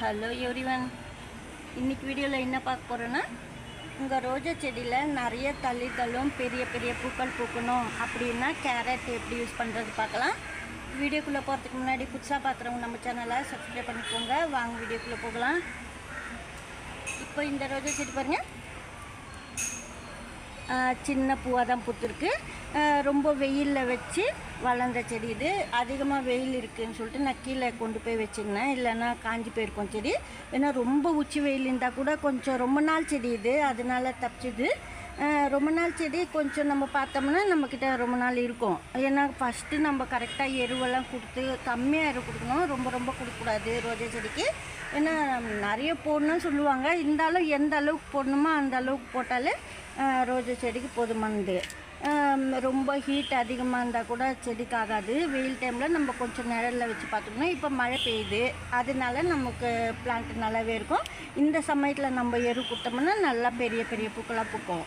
Hello everyone இன்னைக்கு வீடியோவில் என்ன பார்க்க போகிறோன்னா உங்கள் ரோஜா செடியில் நிறைய தளிர்களும் பெரிய பெரிய பூக்கள் பூக்கணும் அப்படின்னா கேரட் எப்படி யூஸ் பண்ணுறது பார்க்கலாம். வீடியோக்குள்ளே போகிறதுக்கு முன்னாடி புதுசாக பார்க்குறவங்க நம்ம சேனலை சப்ஸ்கிரைப் பண்ணிக்கோங்க. வாங்க வீடியோக்குள்ளே போகலாம். இப்போ இந்த ரோஜா செடி பாருங்கள் சின்ன பூவாக தான் பூத்துருக்கு. ரொம்ப வெயிலில் வச்சு வளர்ந்த செடி இது. அதிகமாக வெயில் இருக்குதுன்னு சொல்லிட்டு நான் கீழே கொண்டு போய் வச்சுருந்தேன். இல்லைன்னா காஞ்சி போயிருக்கோம் செடி. ஏன்னா ரொம்ப உச்சி வெயில் இருந்தால் கூட கொஞ்சம் ரொம்ப நாள் செடி இது. அதனால தப்பிச்சுது. ரொம்ப நாள் செடி கொஞ்சம் நம்ம பார்த்தோம்னா நம்மக்கிட்ட ரொம்ப நாள் இருக்கும். ஏன்னா ஃபஸ்ட்டு நம்ம கரெக்டாக எருவெல்லாம் கொடுத்து கம்மியாக எரு கொடுக்கணும். ரொம்ப ரொம்ப கொடுக்கக்கூடாது ரோஜா செடிக்கு. ஏன்னா நிறைய போடணும்னு சொல்லுவாங்க. இருந்தாலும் எந்த அளவுக்கு போடணுமோ அந்த அளவுக்கு போட்டாலே ரோஜா செடிக்கு போதுமானது. ரொம்ப ஹீட் அதிகமாக இருந்தால் கூட செடிக்கு ஆகாது வெயில் டைமில் நம்ம கொஞ்சம் நிழலில் வச்சு பார்த்துக்கணும் இப்போ மழை பெய்யுது. அதனால நமக்கு பிளான்ட் நல்லாவே இருக்கும். இந்த சமயத்தில் நம்ம எரு கொடுத்தோம்னா நல்லா பெரிய பெரிய பூக்களாக பூக்கும்.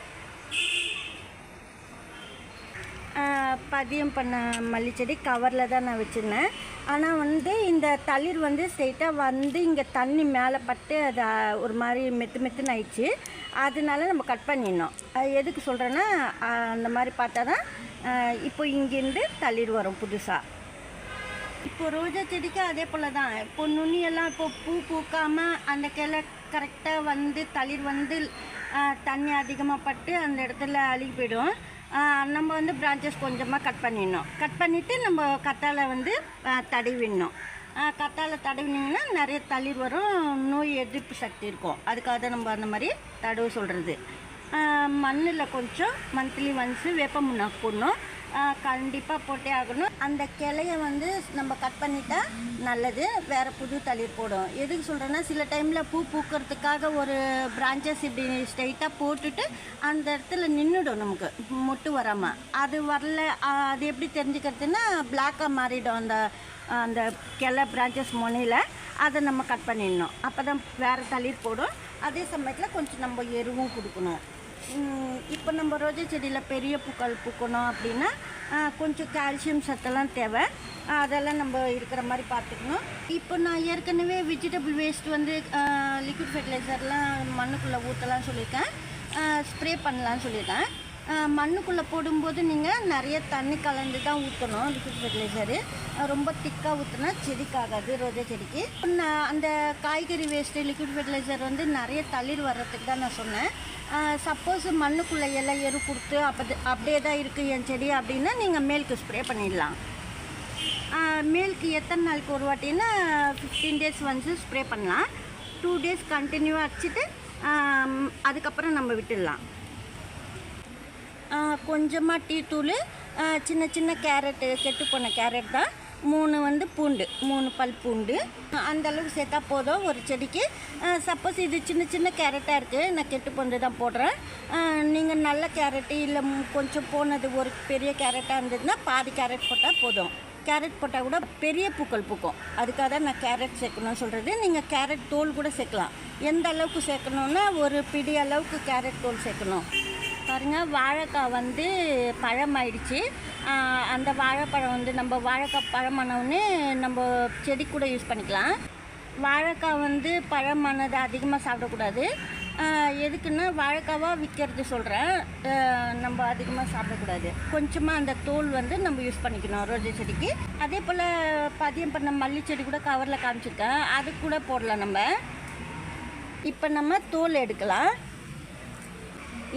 பதியம் பண்ண மல்லிச்செடி கவரில் தான் நான் வச்சுருந்தேன். ஆனால் வந்து இந்த தளிர் வந்து ஸ்ட்ரெயிட்டாக வந்து இங்கே தண்ணி மேலே பட்டு அதை ஒரு மாதிரி மெத்து மெத்துன்னு ஆயிடுச்சு. அதனால நம்ம கட் பண்ணிடணும். அது எதுக்கு சொல்கிறேன்னா அந்த மாதிரி பார்த்தா தான் இப்போ இங்கேருந்து தளிர் வரும் புதுசாக இப்போ ரோஜா செடிக்கு அதே போல் தான். இப்போ நுனியெல்லாம் இப்போ பூ பூக்காமல் அந்த கிளை கரெக்டாக வந்து தளிர் வந்து தண்ணி அதிகமாக பட்டு அந்த இடத்துல அழுகி போயிடும். நம்ம வந்து பிரான்ச்சஸ் கொஞ்சமாக கட் பண்ணிடணும். கட் பண்ணிவிட்டு நம்ம கத்தாழை வந்து தடவிடணும். ஆ, கத்தாழை தடவினீங்கன்னா நிறைய தளிர் வரும் நோய் எதிர்ப்பு சக்தி இருக்கும். அதுக்காக தான் நம்ம அந்த மாதிரி தடவை சொல்கிறது மண்ணில் கொஞ்சம் மந்த்லி ஒன்ஸு வேப்ப முன்னாக்கு போடணும். கண்டிப்பாக போட்டே ஆகணும். அந்த கிளைய வந்து நம்ம கட் பண்ணிட்டா நல்லது. வேறு புது தளிர் போடும். எதுக்கு சொல்கிறேன்னா சில டைமில் பூ பூக்கிறதுக்காக ஒரு பிரான்ச்சஸ் இப்படி ஸ்ட்ரைட்டாக போட்டுட்டு அந்த இடத்துல நின்றுடும் நமக்கு மொட்டு வராமல் அது வரல அது எப்படி தெரிஞ்சுக்கிறதுன்னா பிளாக்காக மாறிடும் அந்த அந்த கிளை பிரான்ச்சஸ் முனையில். அதை நம்ம கட் பண்ணிடணும். அப்போ தான் வேறு தளிர் போடும். அதே சமயத்தில் கொஞ்சம் நம்ம எருவும் கொடுக்கணும். இப்போ நம்ம ரோஜா செடியில் பெரிய பூக்கள் பூக்கணும் அப்படின்னா கொஞ்சம் கால்சியம் சத்தெல்லாம் தேவை. அதெல்லாம் நம்ம இருக்கிற மாதிரி பார்த்துக்கணும். இப்போ நான் ஏற்கனவே வெஜிடபிள் வேஸ்ட் வந்து லிக்விட் ஃபெர்டிலைசர்லாம் மண்ணுக்குள்ளே ஊற்றலாம் சொல்லியிருக்கேன். ஸ்ப்ரே பண்ணலான்னு சொல்லியிருக்கேன். மண்ணுக்குள்ளே போடும்போது நீங்கள் நிறைய தண்ணி கலந்து தான் ஊற்றணும் லிக்விட் ஃபெர்டிலைசரு ரொம்ப திக்காக ஊற்றினா செடிக்காகாது ரோஜா செடிக்கு. நான் அந்த காய்கறி வேஸ்ட்டு லிக்விட் ஃபெர்டிலைசர் வந்து நிறைய தளிர் வர்றதுக்கு தான் நான் சொன்னேன். சப்போஸ் மண்ணுக்குள்ளே எல்லாம் எரு கொடுத்து அப்போ அப்படியே தான் இருக்குது என் செடி அப்படின்னா நீங்கள் மேலுக்கு ஸ்ப்ரே பண்ணிடலாம். மேலுக்கு எத்தனை நாளுக்கு ஒரு வாட்டின்னா ஃபிஃப்டீன் டேஸ் வந்து ஸ்ப்ரே பண்ணலாம். டூ டேஸ் கண்டினியூவாக அடிச்சுட்டு அதுக்கப்புறம் நம்ம விட்டுடலாம். கொஞ்சமாக டீ தூள் சின்ன சின்ன கேரட்டு கெட்டு போன கேரட் தான். மூணு வந்து பூண்டு மூணு பல் பூண்டு. அந்த அளவுக்கு சேர்த்தா போதும். ஒரு செடிக்கு சப்போஸ் இது சின்ன சின்ன கேரட்டாக இருக்குது நான் கெட்டு போனது தான் போடுறேன். நீங்கள் நல்ல கேரட்டு இல்லை கொஞ்சம் போனது ஒரு பெரிய கேரட்டாக இருந்ததுன்னா பாதி கேரட் போட்டால் போதும். கேரட் போட்டால் கூட பெரிய பூக்கள் பூக்கும். அதுக்காக தான் நான் கேரட் சேர்க்கணும்னு சொல்கிறது நீங்கள் கேரட் தோல் கூட சேர்க்கலாம். எந்த அளவுக்கு சேர்க்கணுன்னா ஒரு பிடி அளவுக்கு கேரட் தோல் சேர்க்கணும். பாருங்கள் வாழைக்காய் வந்து பழம் ஆயிடுச்சு அந்த வாழைப்பழம் வந்து நம்ம வாழைக்காய் பழமானவுடனே நம்ம செடி கூட யூஸ் பண்ணிக்கலாம். வாழைக்காய் வந்து பழமானது அதிகமாக சாப்பிடக்கூடாது. எதுக்குன்னா வாழைக்காவாக விற்கிறது சொல்கிறேன் நம்ம அதிகமாக சாப்பிடக்கூடாது. கொஞ்சமாக அந்த தோல் வந்து நம்ம யூஸ் பண்ணிக்கணும் ரோஜா செடிக்கு. அதே போல் பதியம் பண்ண மல்லி செடி கூட கவரில் காமிச்சிருக்கேன். அது கூட போடலாம் நம்ம. இப்போ நம்ம தோல் எடுக்கலாம்.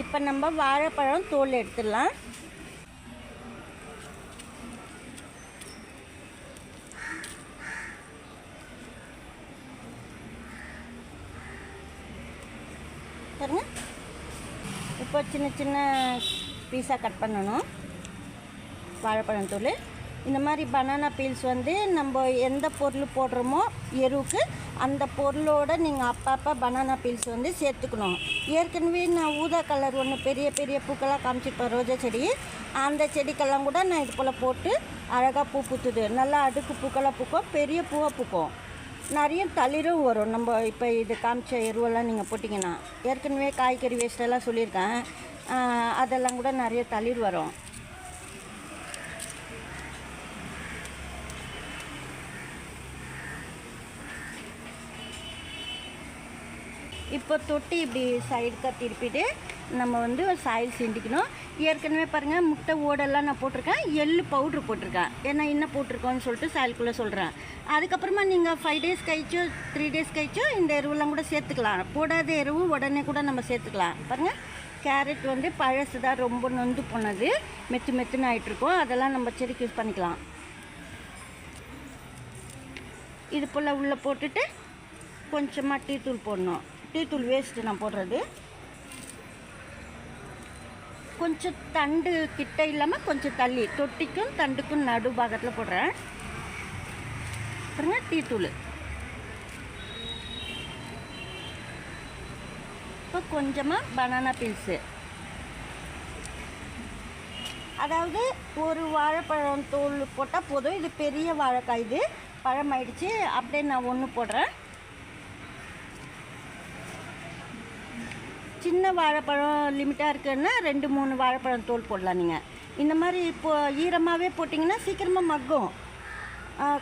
இப்போ நம்ம வாழைப்பழம் தோல் எடுத்துடலாம். பாருங்க. இப்போ சின்ன சின்ன பீஸாக கட் பண்ணணும். வாழைப்பழம் தூள் இந்த மாதிரி பனானா பீல்ஸ் வந்து நம்ம எந்த பொருள் போடுறோமோ எருவுக்கு அந்த பொருளோட நீங்கள் அப்பப்போ பனானா பீல்ஸ் வந்து சேர்த்துக்கணும். ஏற்கனவே நான் ஊதா கலர் ஒன்று பெரிய பெரிய பூக்களாக காமிச்சிருப்பேன் ரோஜா செடி. அந்த செடிக்கெல்லாம் கூட நான் இது போல் போட்டு அழகாக பூ பூத்துது. நல்லா அடுக்கு பூக்களாக பூக்கும் பெரிய பூவாக பூக்கும். நிறைய தளிரும் வரும். நம்ம இப்போ இது காமிச்ச எருவெல்லாம் நீங்கள் போட்டிங்கன்னா. ஏற்கனவே காய்கறி வேஸ்டெல்லாம் சொல்லியிருக்கேன். அதெல்லாம் கூட நிறைய தளிர் வரும். இப்போ தொட்டி இப்படி சைடு திருப்பிட்டு நம்ம வந்து சாயில் சிண்டிக்கணும் ஏற்கனவே பாருங்கள் முட்டை ஓடெல்லாம் நான் போட்டிருக்கேன். எள்ளு பவுட்ரு போட்டிருக்கேன். ஏன்னா என்ன போட்டிருக்கோன்னு சொல்லிட்டு சாயலுக்குள்ளே சொல்கிறேன் அதுக்கப்புறமா நீங்கள் ஃபைவ் டேஸ் கழிச்சோ த்ரீ டேஸ் கழிச்சோ இந்த எருவெல்லாம் கூட சேர்த்துக்கலாம். போடாத எருவு உடனே கூட நம்ம சேர்த்துக்கலாம். பாருங்கள் கேரட் வந்து பழசு தான் ரொம்ப நொந்து போனது. மெத்து மெத்துன்னு ஆகிட்டுருக்கோம் அதெல்லாம் நம்ம செடிக்கு யூஸ் பண்ணிக்கலாம். இது போல் உள்ளே போட்டுட்டு கொஞ்சமாக டீ தூள் போடணும். டீத்தூள் வேஸ்ட்டு நான் போடுறது. கொஞ்சம் தண்டு கிட்ட இல்லாமல் கொஞ்சம் தள்ளி தொட்டிக்கும் தண்டுக்கும் நடு பாகத்தில் போடுறேன். அப்புறங்க டீத்தூள் இப்போ கொஞ்சமாக பனானா பீன்ஸு அதாவது ஒரு வாழைப்பழம் தோல் போட்டால் போதும். இது பெரிய வாழைக்காய் இது. பழமாயிடுச்சு. அப்படியே நான் ஒன்று போடுறேன். சின்ன வாழைப்பழம் லிமிட்டாக இருக்குன்னா ரெண்டு மூணு வாழைப்பழம் தோல் போடலாம் நீங்கள் இந்த மாதிரி இப்போ ஈரமாகவே போட்டிங்கன்னா சீக்கிரமாக மக்கும்.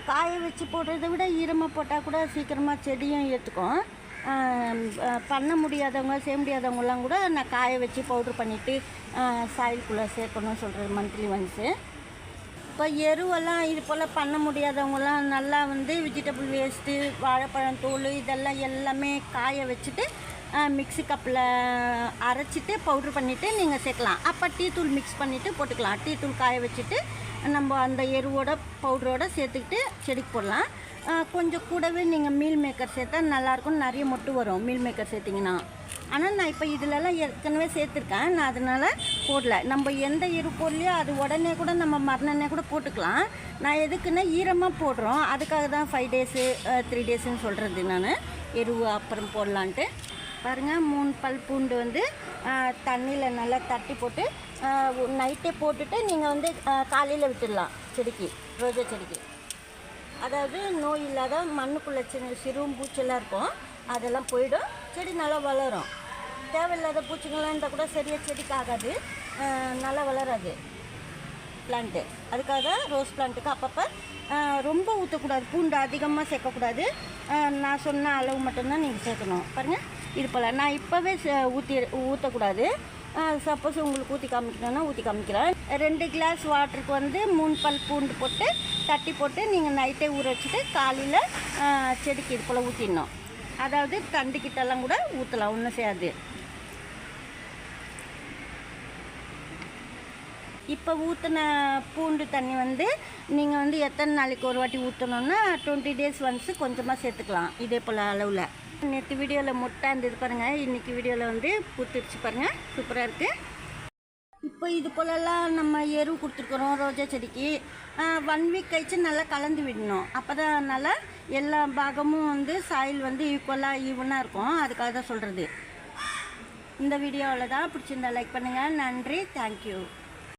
காய வச்சு போடுறத விட ஈரமாக போட்டால் கூட சீக்கிரமாக செடியும் ஏற்றுக்கும் பண்ண முடியாதவங்க செய்ய முடியாதவங்கலாம் கூட நான் காய வச்சு பவுட்ரு பண்ணிவிட்டு சாயலுக்குள்ளே சேர்க்கணும்னு சொல்கிறது மந்த்லி ஒன்ஸு இப்போ எருவெல்லாம் இது போல் பண்ண முடியாதவங்கலாம் நல்லா வந்து வெஜிடபிள் வேஸ்ட்டு வாழைப்பழம் தோல் இதெல்லாம் எல்லாமே காய வச்சுட்டு மிக்ஸி கப்பில் அரைச்சிட்டு பவுட்ரு பண்ணிவிட்டு நீங்கள் சேர்க்கலாம். அப்போ டீ தூள் மிக்ஸ் பண்ணிவிட்டு போட்டுக்கலாம். டீ தூள் காய வச்சுட்டு நம்ம அந்த எருவோட பவுடரோட சேர்த்துக்கிட்டு செடிக்கு போடலாம். கொஞ்சம் கூடவே நீங்கள் மீல் மேக்கர் சேர்த்தா நல்லாயிருக்கும். நிறைய மொட்டு வரும் மீல் மேக்கர் சேர்த்திங்கன்னா. ஆனால் நான் இப்போ இதிலலாம் ஏற்கனவே சேர்த்துருக்கேன். நான் அதனால் போடல. நம்ம எந்த எரு பொருளையோ அது உடனே கூட நம்ம மரணனே கூட போட்டுக்கலாம். நான் எதுக்குன்னா ஈரமாக போடுறோம். அதுக்காக தான் ஃபைவ் டேஸு த்ரீ டேஸுன்னு சொல்கிறது நான். எருவு அப்புறம் போடலான்ட்டு. பாருங்கள் மூணு பல் பூண்டு வந்து தண்ணியில் நல்லா தட்டி போட்டு நைட்டே போட்டுட்டு நீங்கள் வந்து காலையில் விட்டுடலாம் செடிக்கு ரோஜா செடிக்கு. அதாவது நோய் இல்லாத மண்ணுக்குள்ளே சின்ன சிறுவும் பூச்செல்லாம் இருக்கும் அதெல்லாம் போயிடும் செடி நல்லா வளரும். தேவையில்லாத பூச்சிங்கள்லாம் இருந்தால் கூட சரியாக செடிக்கு ஆகாது நல்லா வளராது. பிளான்ட்டு அதுக்காக ரோஸ் பிளான்ட்டுக்கு அப்பப்போ ரொம்ப ஊற்றக்கூடாது பூண்டு அதிகமாக சேர்க்கக்கூடாது. நான் சொன்ன அளவு மட்டும்தான் நீங்கள் சேர்க்கணும். பாருங்கள் இது போல் நான் இப்போவே ஊற்றி ஊற்றக்கூடாது சப்போஸ் உங்களுக்கு ஊற்றி காமிக்கணும்னா ஊற்றி காமிக்கிறேன் ரெண்டு கிளாஸ் வாட்டருக்கு வந்து மூணு பல் பூண்டு போட்டு தட்டி போட்டு நீங்கள் நைட்டே ஊற வச்சுட்டு காலையில் செடிக்கு இது போல் ஊற்றிடணும் அதாவது தண்டுக்கிட்டெல்லாம் கூட ஊற்றலாம் ஒன்றும் செய்யாது. இப்போ ஊற்றின பூண்டு தண்ணி வந்து நீங்கள் வந்து எத்தனை நாளைக்கு ஒரு வாட்டி ஊற்றணுன்னா டுவெண்ட்டி டேஸ் ஒன்ஸு கொஞ்சமாக சேர்த்துக்கலாம் இதே போல் அளவில். நேற்று வீடியோவில் முட்டை இருந்தது பாருங்கள் இன்றைக்கி வீடியோவில் வந்து பூத்துருச்சு பாருங்கள் சூப்பராக இருக்குது இப்போ இது போலலாம் நம்ம எரு கொடுத்துருக்குறோம் ரோஜா செடிக்கு. ஒன் வீக் கழிச்சு நல்லா கலந்து விடணும். அப்போ தான் நல்லா எல்லா பாகமும் வந்து சாயில் வந்து ஈக்குவலாக ஈவனாக இருக்கும். அதுக்காக தான் சொல்கிறது இந்த வீடியோவில் தான் பிடிச்சிருந்தா லைக் பண்ணுங்கள் நன்றி. தேங்க்யூ